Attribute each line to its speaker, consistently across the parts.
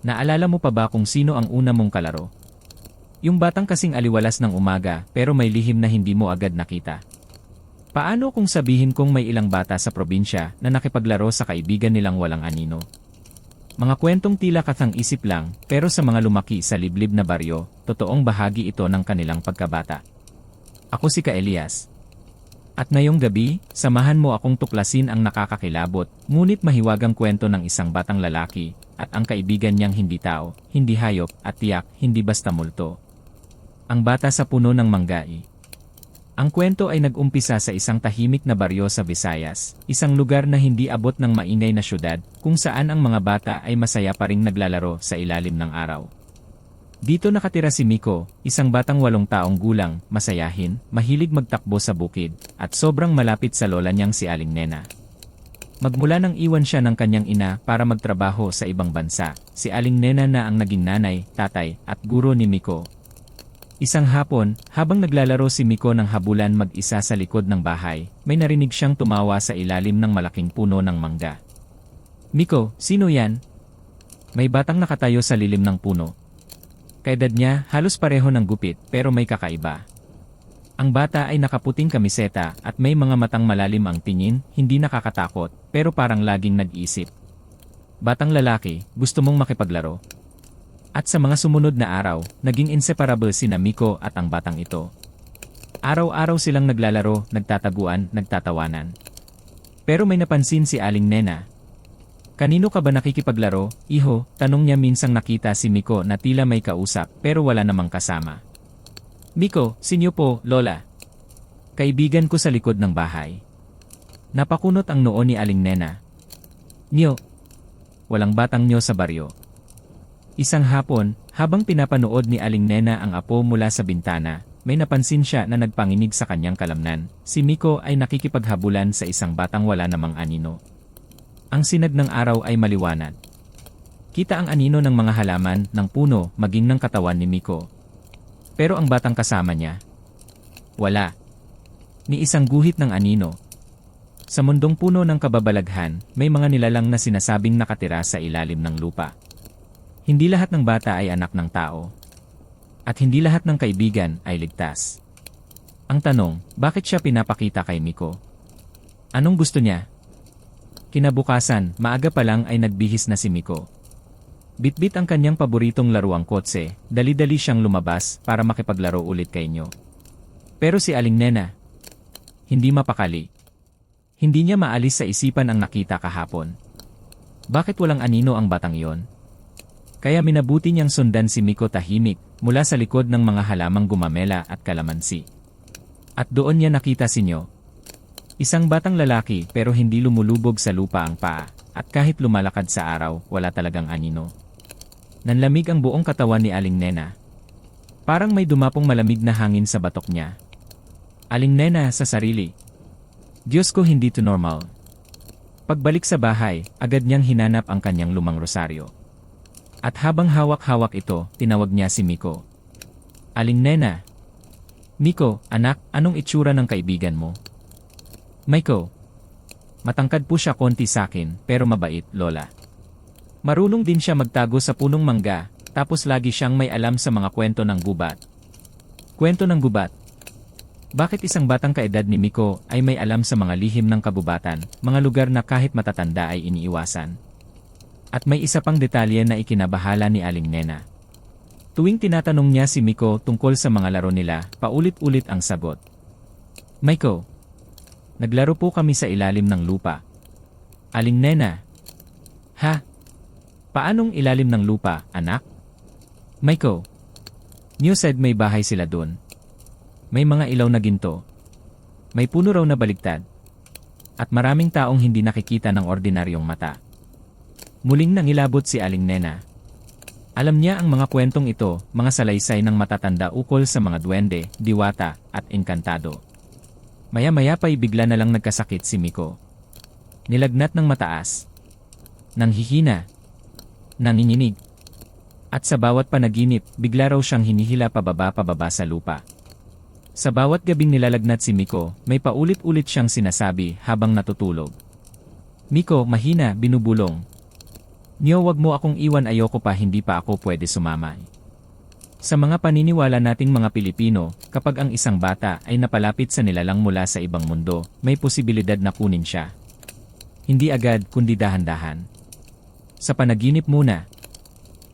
Speaker 1: Naalala mo pa ba kung sino ang una mong kalaro? Yung batang kasing aliwalas ng umaga pero may lihim na hindi mo agad nakita. Paano kung sabihin kong may ilang bata sa probinsya na nakipaglaro sa kaibigan nilang walang anino? Mga kwentong tila katang isip lang, pero sa mga lumaki sa liblib na baryo, totoong bahagi ito ng kanilang pagkabata. Ako si Ka Elias. At ngayong gabi, samahan mo akong tuklasin ang nakakakilabot, ngunit mahiwagang kwento ng isang batang lalaki, at ang kaibigan niyang hindi tao, hindi hayop, at tiyak, hindi basta multo. Ang bata sa puno ng manggai. Ang kwento ay nag-umpisa sa isang tahimik na baryo sa Visayas, isang lugar na hindi abot ng maingay na syudad, kung saan ang mga bata ay masaya pa ring naglalaro sa ilalim ng araw. Dito nakatira si Miko, isang batang walong taong gulang, masayahin, mahilig magtakbo sa bukid, at sobrang malapit sa lola niyang si Aling Nena. Magmula nang iwan siya ng kanyang ina para magtrabaho sa ibang bansa, si Aling Nena na ang naging nanay, tatay, at guro ni Miko, Isang hapon, habang naglalaro si Miko ng habulan mag-isa sa likod ng bahay, may narinig siyang tumawa sa ilalim ng malaking puno ng mangga. Miko, sino yan? May batang nakatayo sa lilim ng puno. Kaedad niya, halos pareho ng gupit, pero may kakaiba. Ang bata ay nakaputing kamiseta at may mga matang malalim ang tingin, hindi nakakatakot, pero parang laging nag-isip. Batang lalaki, gusto mong makipaglaro? At sa mga sumunod na araw, naging inseparable si Miko at ang batang ito. Araw-araw silang naglalaro, nagtataguan, nagtatawanan. Pero may napansin si Aling Nena. Kanino ka ba nakikipaglaro, iho? Tanong niya minsang nakita si Miko na tila may kausap pero wala namang kasama. Miko, sinyo po, Lola. Kaibigan ko sa likod ng bahay. Napakunot ang noo ni Aling Nena. Nyo. Walang batang nyo sa baryo. Isang hapon, habang pinapanood ni Aling Nena ang apo mula sa bintana, may napansin siya na nagpanginig sa kanyang kalamnan. Si Miko ay nakikipaghabulan sa isang batang wala namang anino. Ang sinag ng araw ay maliwanag. Kita ang anino ng mga halaman, ng puno, maging ng katawan ni Miko. Pero ang batang kasama niya, wala. Ni isang guhit ng anino. Sa mundong puno ng kababalaghan, may mga nilalang na sinasabing nakatira sa ilalim ng lupa. Hindi lahat ng bata ay anak ng tao. At hindi lahat ng kaibigan ay ligtas. Ang tanong, bakit siya pinapakita kay Miko? Anong gusto niya? Kinabukasan, maaga pa lang ay nagbihis na si Miko. Bitbit ang kanyang paboritong laruang kotse, dali-dali siyang lumabas para makipaglaro ulit kay inyo. Pero si Aling Nena, hindi mapakali. Hindi niya maalis sa isipan ang nakita kahapon. Bakit walang anino ang batang iyon? Kaya minabuti niyang sundan si Miko tahimik mula sa likod ng mga halamang gumamela at kalamansi. At doon niya nakita si Nyo. Isang batang lalaki pero hindi lumulubog sa lupa ang paa at kahit lumalakad sa araw wala talagang anino. Nanlamig ang buong katawan ni Aling Nena. Parang may dumapong malamig na hangin sa batok niya. Aling Nena sa sarili. Diyos ko hindi to normal. Pagbalik sa bahay, agad niyang hinanap ang kanyang lumang rosaryo. At habang hawak-hawak ito, tinawag niya si Miko. Aling Nena. Miko, anak, anong itsura ng kaibigan mo? Miko. Matangkad po siya konti sa akin, pero mabait, Lola. Marunong din siya magtago sa punong mangga, tapos lagi siyang may alam sa mga kwento ng gubat. Kwento ng gubat. Bakit isang batang kaedad ni Miko ay may alam sa mga lihim ng kabubatan, mga lugar na kahit matatanda ay iniiwasan? At may isa pang detalye na ikinabahala ni Aling Nena. Tuwing tinatanong niya si Miko tungkol sa mga laro nila, paulit-ulit ang sagot. Miko, naglaro po kami sa ilalim ng lupa. Aling Nena. Ha? Paanong ilalim ng lupa, anak? Miko. New said may bahay sila doon. May mga ilaw na ginto. May puno raw na baligtad. At maraming taong hindi nakikita ng ordinaryong mata. Muling nangilabot si Aling Nena. Alam niya ang mga kwentong ito, mga salaysay ng matatanda ukol sa mga duwende, diwata, at inkantado. Maya-maya pa'y bigla na lang nagkasakit si Miko. Nilagnat ng mataas. Nanghihina. Nanginginig. At sa bawat panaginip, bigla raw siyang hinihila pababa-pababa sa lupa. Sa bawat gabing nilalagnat si Miko, may paulit-ulit siyang sinasabi habang natutulog. Miko, mahina, binubulong. Nyo wag mo akong iwan ayoko pa hindi pa ako pwede sumama. Sa mga paniniwala nating mga Pilipino, kapag ang isang bata ay napalapit sa nilalang mula sa ibang mundo, may posibilidad na kunin siya. Hindi agad kundi dahan-dahan. Sa panaginip muna.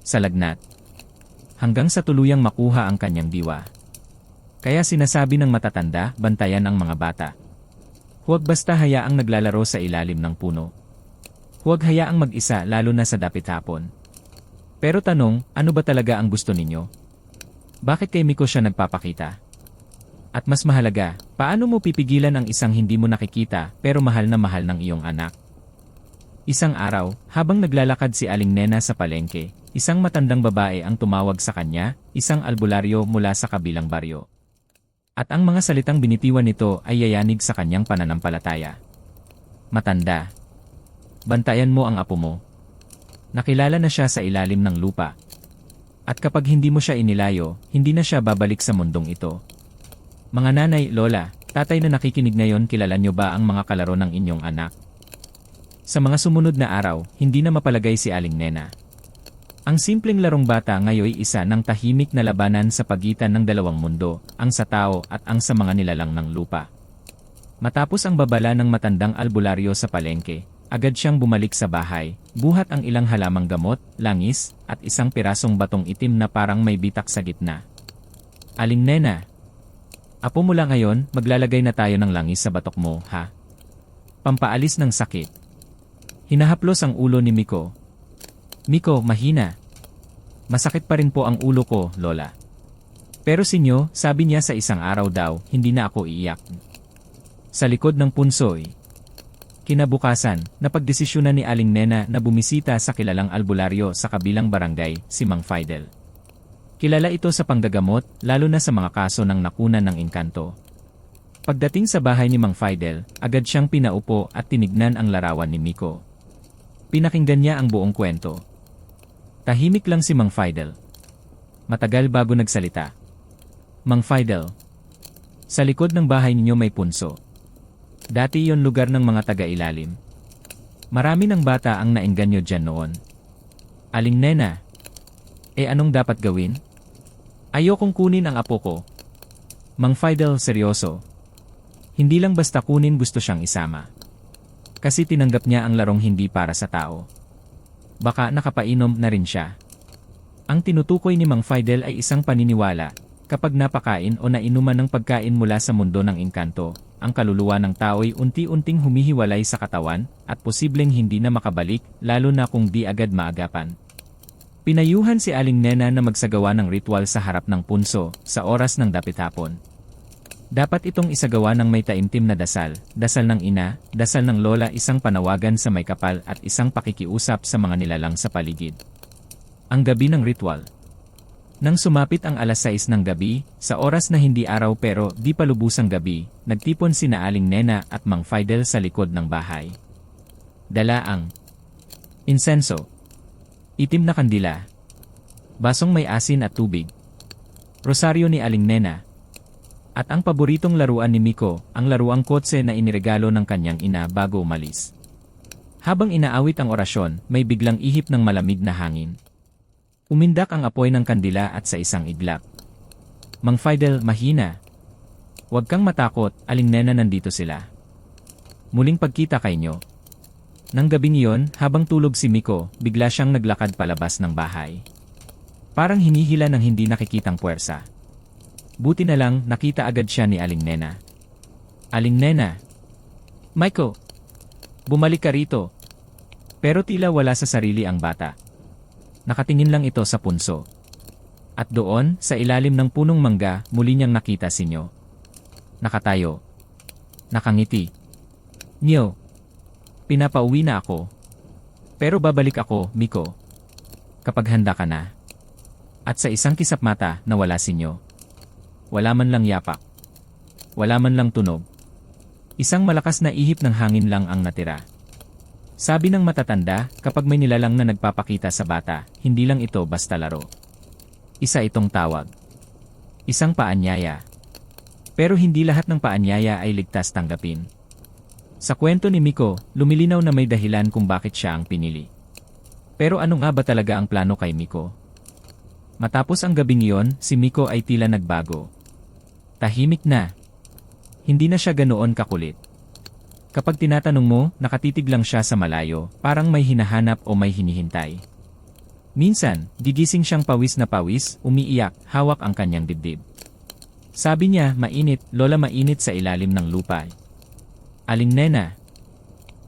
Speaker 1: Sa lagnat. Hanggang sa tuluyang makuha ang kanyang diwa. Kaya sinasabi ng matatanda, bantayan ang mga bata. Huwag basta hayaang naglalaro sa ilalim ng puno. Huwag hayaang mag-isa lalo na sa dapit hapon. Pero tanong, ano ba talaga ang gusto ninyo? Bakit kay Miko siya nagpapakita? At mas mahalaga, paano mo pipigilan ang isang hindi mo nakikita pero mahal na mahal ng iyong anak? Isang araw, habang naglalakad si Aling Nena sa palengke, isang matandang babae ang tumawag sa kanya, isang albularyo mula sa kabilang baryo. At ang mga salitang binitiwan nito ay yayanig sa kanyang pananampalataya. Matanda. Bantayan mo ang apo mo. Nakilala na siya sa ilalim ng lupa. At kapag hindi mo siya inilayo, hindi na siya babalik sa mundong ito. Mga nanay, lola, tatay na nakikinig ngayon kilala nyo ba ang mga kalaro ng inyong anak? Sa mga sumunod na araw, hindi na mapalagay si Aling Nena. Ang simpleng larong bata ngayoy isa ng tahimik na labanan sa pagitan ng dalawang mundo, ang sa tao at ang sa mga nilalang ng lupa. Matapos ang babala ng matandang albularyo sa palengke, agad siyang bumalik sa bahay, buhat ang ilang halamang gamot, langis, at isang pirasong batong itim na parang may bitak sa gitna. Aling Nena, Apo mula ngayon, maglalagay na tayo ng langis sa batok mo, ha? Pampaalis ng sakit. Hinahaplos ang ulo ni Miko. Miko, mahina. Masakit pa rin po ang ulo ko, Lola. Pero sinyo, sabi niya sa isang araw daw, hindi na ako iiyak. Sa likod ng punsoy. Kinabukasan, napagdesisyonan ni Aling Nena na bumisita sa kilalang albularyo sa kabilang barangay, si Mang Fidel. Kilala ito sa panggagamot, lalo na sa mga kaso ng nakunan ng engkanto. Pagdating sa bahay ni Mang Fidel, agad siyang pinaupo at tinignan ang larawan ni Miko. Pinakinggan niya ang buong kwento. Tahimik lang si Mang Fidel. Matagal bago nagsalita. Mang Fidel, sa likod ng bahay ninyo may punso. Dati yon lugar ng mga taga-ilalim. Marami ng bata ang naengganyo dyan noon. Aling Nena, eh anong dapat gawin? Ayokong kunin ang apo ko. Mang Fidel seryoso. Hindi lang basta kunin gusto siyang isama. Kasi tinanggap niya ang larong hindi para sa tao. Baka nakapainom na rin siya. Ang tinutukoy ni Mang Fidel ay isang paniniwala, kapag napakain o nainuman ng pagkain mula sa mundo ng engkanto, ang kaluluwa ng tao'y unti-unting humihiwalay sa katawan at posibleng hindi na makabalik lalo na kung di agad maagapan. Pinayuhan si Aling Nena na magsagawa ng ritual sa harap ng punso sa oras ng dapit hapon. Dapat itong isagawa ng may taimtim na dasal, dasal ng ina, dasal ng lola isang panawagan sa may kapal at isang pakikiusap sa mga nilalang sa paligid. Ang gabi ng ritual. Nang sumapit ang alas 6 ng gabi, sa oras na hindi araw pero di pa lubusang gabi, nagtipon si na Aling Nena at Mang Fidel sa likod ng bahay. Dala ang insenso, Itim na kandila. Basong may asin at tubig. Rosaryo ni Aling Nena. At ang paboritong laruan ni Miko, ang laruang kotse na iniregalo ng kanyang ina bago umalis. Habang inaawit ang orasyon, may biglang ihip ng malamig na hangin. Umindak ang apoy ng kandila at sa isang iglap. Mang Fidel, mahina. Huwag kang matakot, Aling Nena nandito sila. Muling pagkita kay nyo, nang gabing iyon, habang tulog si Miko, bigla siyang naglakad palabas ng bahay. Parang hinihila ng hindi nakikitang puwersa. Buti na lang nakita agad siya ni Aling Nena. Aling Nena! Miko! Bumalik ka rito! Pero tila wala sa sarili ang bata. Nakatingin lang ito sa punso. At doon, sa ilalim ng punong mangga, muli niyang nakita si Nyo. Nakatayo. Nakangiti. Nyo, Pinapauwi na ako. Pero babalik ako, Miko. Kapag handa ka na. At sa isang kisap mata, nawala sinyo. Wala man lang yapak. Wala man lang tunog. Isang malakas na ihip ng hangin lang ang natira. Sabi ng matatanda, kapag may nilalang na nagpapakita sa bata, hindi lang ito basta laro. Isa itong tawag. Isang paanyaya. Pero hindi lahat ng paanyaya ay ligtas tanggapin. Sa kwento ni Miko, lumilinaw na may dahilan kung bakit siya ang pinili. Pero ano nga ba talaga ang plano kay Miko? Matapos ang gabing iyon, si Miko ay tila nagbago. Tahimik na. Hindi na siya ganoon kakulit. Kapag tinatanong mo, nakatitig lang siya sa malayo, parang may hinahanap o may hinihintay. Minsan, gigising siyang pawis na pawis, umiiyak, hawak ang kanyang dibdib. Sabi niya, mainit, lola mainit sa ilalim ng lupa. Aling nena?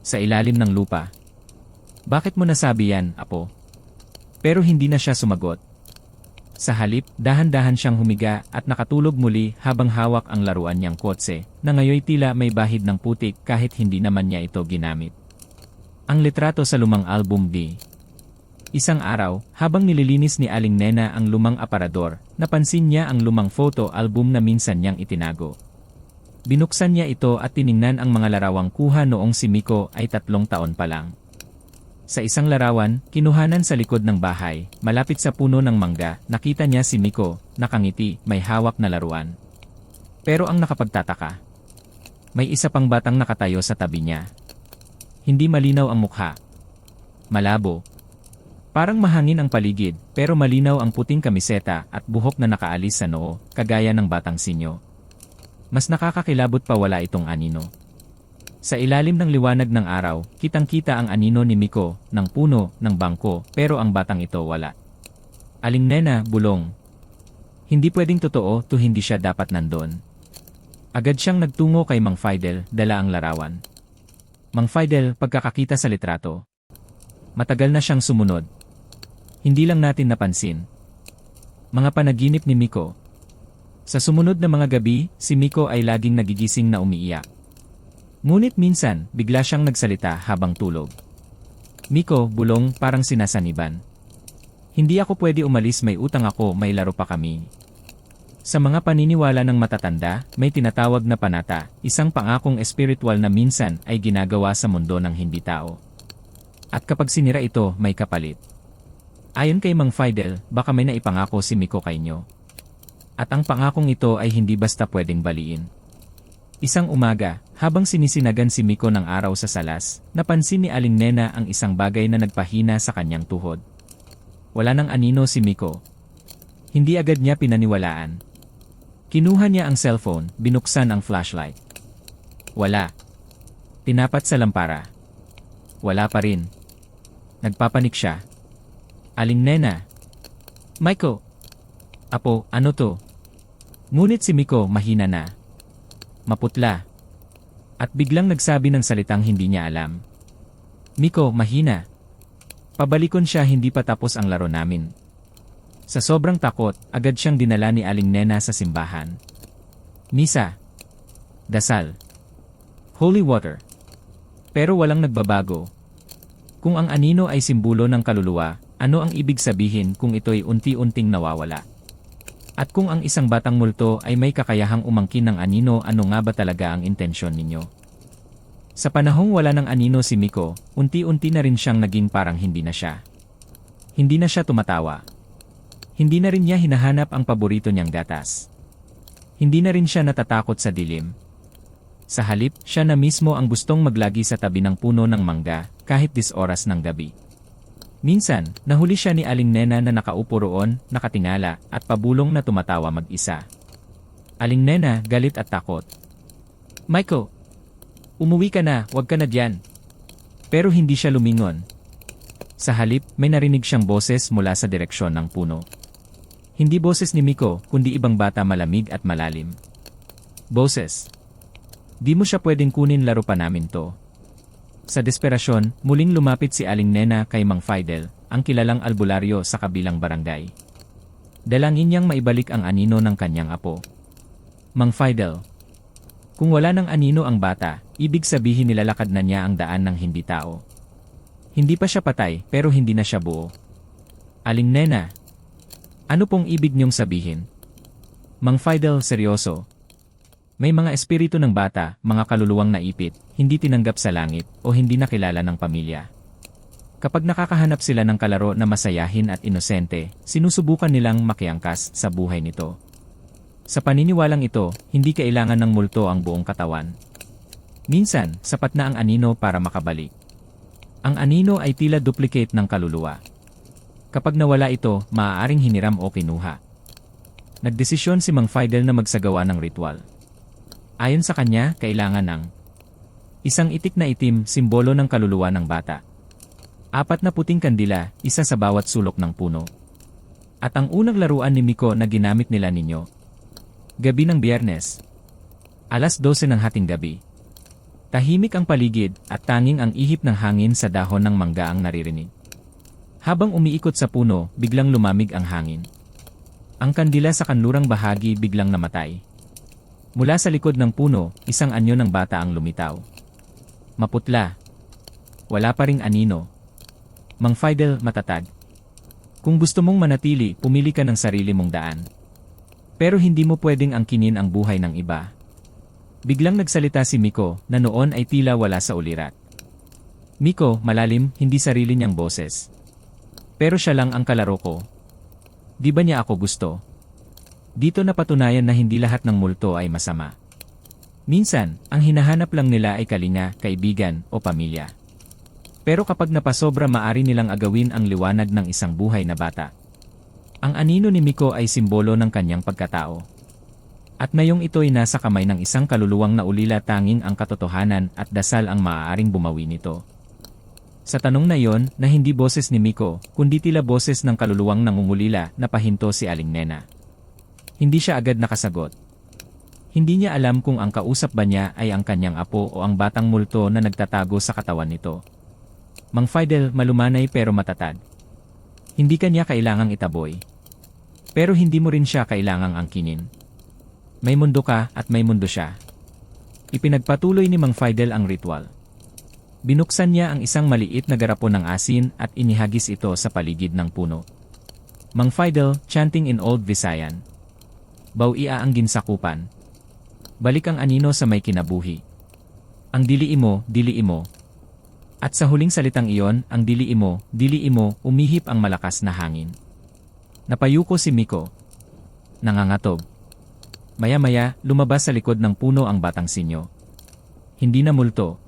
Speaker 1: Sa ilalim ng lupa. Bakit mo nasabi yan, apo? Pero hindi na siya sumagot. Sa halip, dahan-dahan siyang humiga at nakatulog muli habang hawak ang laruan niyang kotse, na ngayoy tila may bahid ng putik kahit hindi naman niya ito ginamit. Ang litrato sa lumang album D. Isang araw, habang nililinis ni Aling Nena ang lumang aparador, napansin niya ang lumang photo album na minsan niyang itinago. Binuksan niya ito at tiningnan ang mga larawang kuha noong si Miko ay tatlong taon pa lang. Sa isang larawan, kinuhanan sa likod ng bahay, malapit sa puno ng mangga, nakita niya si Miko, nakangiti, may hawak na laruan. Pero ang nakapagtataka, may isa pang batang nakatayo sa tabi niya. Hindi malinaw ang mukha. Malabo. Parang mahangin ang paligid, pero malinaw ang puting kamiseta at buhok na nakaalis sa noo, kagaya ng batang sinyo. Mas nakakakilabot pa wala itong anino. Sa ilalim ng liwanag ng araw, kitang-kita ang anino ni Miko, ng puno, ng bangko, pero ang batang ito wala. Aling nena, bulong. Hindi pwedeng totoo to hindi siya dapat nandon. Agad siyang nagtungo kay Mang Fidel, dala ang larawan. Mang Fidel, pagkakakita sa litrato. Matagal na siyang sumunod. Hindi lang natin napansin. Mga panaginip ni Miko. Sa sumunod na mga gabi, si Miko ay laging nagigising na umiiyak. Ngunit minsan, bigla siyang nagsalita habang tulog. Miko, bulong, parang sinasaniban. Hindi ako pwede umalis may utang ako, may laro pa kami. Sa mga paniniwala ng matatanda, may tinatawag na panata, isang pangakong espiritual na minsan ay ginagawa sa mundo ng hindi tao. At kapag sinira ito, may kapalit. Ayon kay Mang Fidel, baka may naipangako si Miko kay nyo. At ang pangakong ito ay hindi basta pwedeng baliin. Isang umaga, habang sinisinagan si Miko ng araw sa salas, napansin ni Aling Nena ang isang bagay na nagpahina sa kanyang tuhod. Wala nang anino si Miko. Hindi agad niya pinaniwalaan. Kinuha niya ang cellphone, binuksan ang flashlight. Wala. Tinapat sa lampara. Wala pa rin. Nagpapanik siya. Aling Nena. Miko. Apo, ano to? Ngunit si Miko mahina na maputla. At biglang nagsabi ng salitang hindi niya alam. Miko, mahina. Pabalikon siya hindi pa tapos ang laro namin. Sa sobrang takot, agad siyang dinala ni Aling Nena sa simbahan. Misa. Dasal. Holy water. Pero walang nagbabago. Kung ang anino ay simbolo ng kaluluwa, ano ang ibig sabihin kung ito'y unti-unting nawawala? At kung ang isang batang multo ay may kakayahang umangkin ng anino ano nga ba talaga ang intensyon ninyo? Sa panahong wala ng anino si Miko, unti-unti na rin siyang naging parang hindi na siya. Hindi na siya tumatawa. Hindi na rin niya hinahanap ang paborito niyang gatas. Hindi na rin siya natatakot sa dilim. Sa halip, siya na mismo ang gustong maglagi sa tabi ng puno ng mangga, kahit dis oras ng gabi. Minsan, nahuli siya ni Aling Nena na nakaupo roon, nakatingala, at pabulong na tumatawa mag-isa. Aling Nena, galit at takot. Michael, umuwi ka na, wag ka na diyan. Pero hindi siya lumingon. Sa halip, may narinig siyang boses mula sa direksyon ng puno. Hindi boses ni Miko, kundi ibang bata malamig at malalim. Boses. Di mo siya pwedeng kunin laro pa namin to. Sa desperasyon, muling lumapit si Aling Nena kay Mang Fidel, ang kilalang albularyo sa kabilang barangay. Dalangin niyang maibalik ang anino ng kanyang apo. Mang Fidel, kung wala ng anino ang bata, ibig sabihin nilalakad na niya ang daan ng hindi tao. Hindi pa siya patay, pero hindi na siya buo. Aling Nena, ano pong ibig niyong sabihin? Mang Fidel seryoso, may mga espiritu ng bata, mga kaluluwang naipit, hindi tinanggap sa langit, o hindi nakilala ng pamilya. Kapag nakakahanap sila ng kalaro na masayahin at inosente, sinusubukan nilang makiangkas sa buhay nito. Sa paniniwalang ito, hindi kailangan ng multo ang buong katawan. Minsan, sapat na ang anino para makabalik. Ang anino ay tila duplicate ng kaluluwa. Kapag nawala ito, maaaring hiniram o kinuha. Nagdesisyon si Mang Fidel na magsagawa ng ritual. Ayon sa kanya, kailangan ng isang itik na itim, simbolo ng kaluluwa ng bata. Apat na puting kandila, isa sa bawat sulok ng puno. At ang unang laruan ni Miko na ginamit nila ninyo. Gabi ng biyernes. Alas 12 ng hating gabi. Tahimik ang paligid at tanging ang ihip ng hangin sa dahon ng mangga ang naririnig. Habang umiikot sa puno, biglang lumamig ang hangin. Ang kandila sa kanlurang bahagi biglang namatay. Mula sa likod ng puno, isang anyo ng bata ang lumitaw. Maputla. Wala pa ring anino. Mang Fidel, matatag. Kung gusto mong manatili, pumili ka ng sarili mong daan. Pero hindi mo pwedeng angkinin ang buhay ng iba. Biglang nagsalita si Miko na noon ay tila wala sa ulirat. Miko, malalim, hindi sarili niyang boses. Pero siya lang ang kalaro ko. Di ba niya ako gusto? Dito napatunayan na hindi lahat ng multo ay masama. Minsan, ang hinahanap lang nila ay kalinga, kaibigan, o pamilya. Pero kapag napasobra maari nilang agawin ang liwanag ng isang buhay na bata. Ang anino ni Miko ay simbolo ng kanyang pagkatao. At ngayong ito'y nasa kamay ng isang kaluluwang na ulila tanging ang katotohanan at dasal ang maaaring bumawi nito. Sa tanong na yon, na hindi boses ni Miko, kundi tila boses ng kaluluwang nangungulila na pahinto si Aling Nena. Hindi siya agad nakasagot. Hindi niya alam kung ang kausap ba niya ay ang kanyang apo o ang batang multo na nagtatago sa katawan nito. Mang Fidel malumanay pero matatag. Hindi kanya kailangang itaboy. Pero hindi mo rin siya kailangang angkinin. May mundo ka at may mundo siya. Ipinagpatuloy ni Mang Fidel ang ritual. Binuksan niya ang isang maliit na garapon ng asin at inihagis ito sa paligid ng puno. Mang Fidel, chanting in Old Visayan. Baw-ia ang ginsakupan. Balik ang anino sa may kinabuhi. Ang dili imo, dili imo, at sa huling salitang iyon, ang dili imo, dili imo, umihip ang malakas na hangin. Napayuko si Miko. Nangangatob. Maya-maya, lumabas sa likod ng puno ang batang sinyo. Hindi na multo.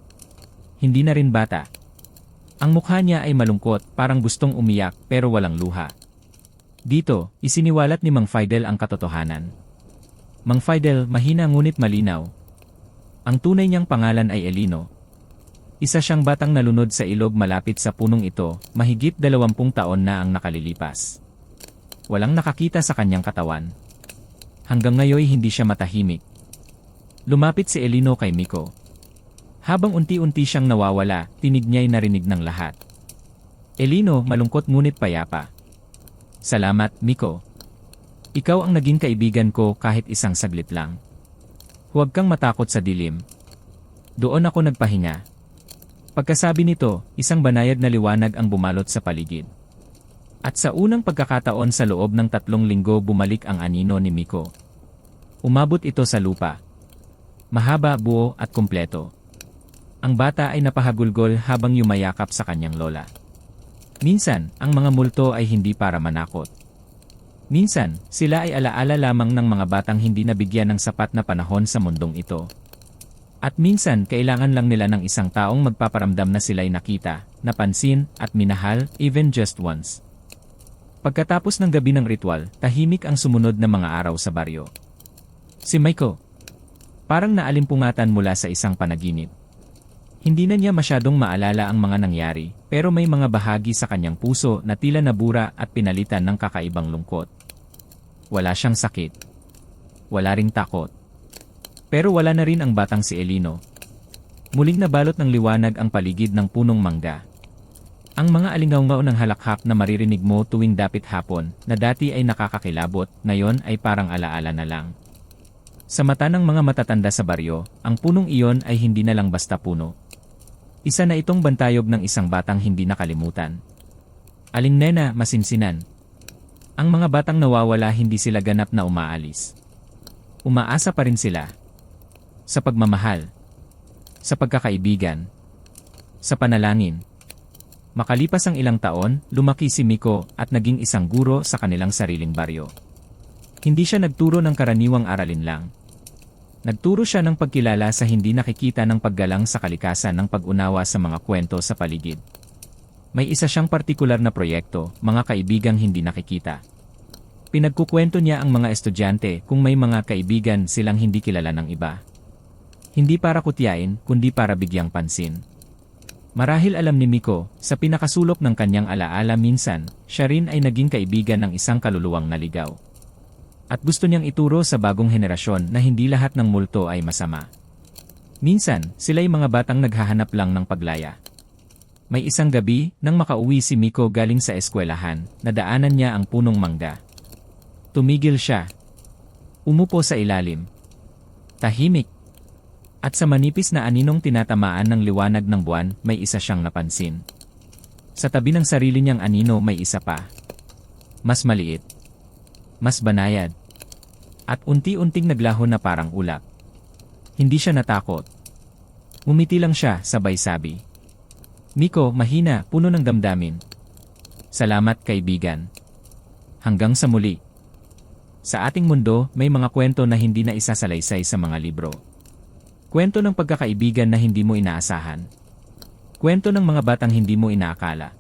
Speaker 1: Hindi na rin bata. Ang mukha niya ay malungkot, parang gustong umiyak, pero walang luha. Dito, isiniwalat ni Mang Fidel ang katotohanan. Mang Fidel, mahina ngunit malinaw. Ang tunay niyang pangalan ay Elino, isa siyang batang nalunod sa ilog malapit sa punong ito, mahigit dalawampung taon na ang nakalilipas. Walang nakakita sa kanyang katawan. Hanggang ngayon hindi siya matahimik. Lumapit si Elino kay Miko. Habang unti-unti siyang nawawala, tinig niya'y narinig ng lahat. Elino malungkot ngunit payapa. Salamat, Miko. Ikaw ang naging kaibigan ko kahit isang saglit lang. Huwag kang matakot sa dilim. Doon ako nagpahinga, Pagkasabi nito, isang banayad na liwanag ang bumalot sa paligid. At sa unang pagkakataon sa loob ng tatlong linggo bumalik ang anino ni Miko. Umabot ito sa lupa. Mahaba, buo at kumpleto. Ang bata ay napahagulgol habang yumayakap sa kanyang lola. Minsan, ang mga multo ay hindi para manakot. Minsan, sila ay alaala lamang ng mga batang hindi nabigyan ng sapat na panahon sa mundong ito. At minsan kailangan lang nila ng isang taong magpaparamdam na sila'y nakita, napansin, at minahal, even just once. Pagkatapos ng gabi ng ritual, tahimik ang sumunod na mga araw sa baryo. Si Michael, parang naalimpungatan mula sa isang panaginip. Hindi na niya masyadong maalala ang mga nangyari, pero may mga bahagi sa kanyang puso na tila nabura at pinalitan ng kakaibang lungkot. Wala siyang sakit. Wala ring takot. Pero wala na rin ang batang si Elino. Muling nabalot ng liwanag ang paligid ng punong mangga. Ang mga alingaw ng halakhak na maririnig mo tuwing dapit hapon na dati ay nakakakilabot, ngayon ay parang alaala na lang. Sa mata ng mga matatanda sa baryo, ang punong iyon ay hindi na lang basta puno. Isa na itong bantayog ng isang batang hindi nakalimutan. Aling nena, masinsinan. Ang mga batang nawawala hindi sila ganap na umaalis. Umaasa pa rin sila, sa pagmamahal, sa pagkakaibigan, sa panalangin. Makalipas ang ilang taon, lumaki si Miko at naging isang guro sa kanilang sariling baryo. Hindi siya nagturo ng karaniwang aralin lang. Nagturo siya ng pagkilala sa hindi nakikita ng paggalang sa kalikasan ng pag-unawa sa mga kwento sa paligid. May isa siyang partikular na proyekto, mga kaibigang hindi nakikita. Pinagkukwento niya ang mga estudyante kung may mga kaibigan silang hindi kilala ng iba. Hindi para kutyain, kundi para bigyang pansin. Marahil alam ni Miko, sa pinakasulok ng kanyang alaala minsan, siya rin ay naging kaibigan ng isang kaluluwang naligaw. At gusto niyang ituro sa bagong henerasyon na hindi lahat ng multo ay masama. Minsan, sila'y mga batang naghahanap lang ng paglaya. May isang gabi, nang makauwi si Miko galing sa eskwelahan, nadaanan niya ang punong mangga. Tumigil siya. Umupo sa ilalim. Tahimik. At sa manipis na aninong tinatamaan ng liwanag ng buwan, may isa siyang napansin. Sa tabi ng sarili niyang anino may isa pa. Mas maliit. Mas banayad. At unti-unting naglaho na parang ulap. Hindi siya natakot. Umiti lang siya, sabay sabi. Miko, mahina, puno ng damdamin. Salamat kaibigan. Hanggang sa muli. Sa ating mundo, may mga kwento na hindi na isasalaysay sa mga libro. Kwento ng pagkakaibigan na hindi mo inaasahan. Kwento ng mga batang hindi mo inaakala.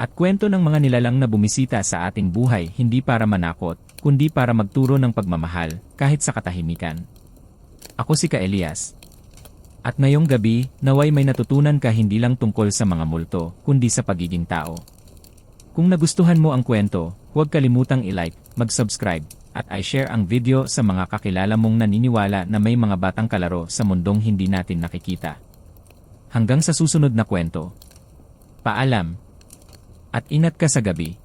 Speaker 1: At kwento ng mga nilalang na bumisita sa ating buhay hindi para manakot, kundi para magturo ng pagmamahal, kahit sa katahimikan. Ako si Ka Elias. At ngayong gabi, naway may natutunan ka hindi lang tungkol sa mga multo, kundi sa pagiging tao. Kung nagustuhan mo ang kwento, huwag kalimutang i-like, mag-subscribe, at i-share ang video sa mga kakilala mong naniniwala na may mga batang kalaro sa mundong hindi natin nakikita. Hanggang sa susunod na kwento. Paalam. At ingat ka sa gabi.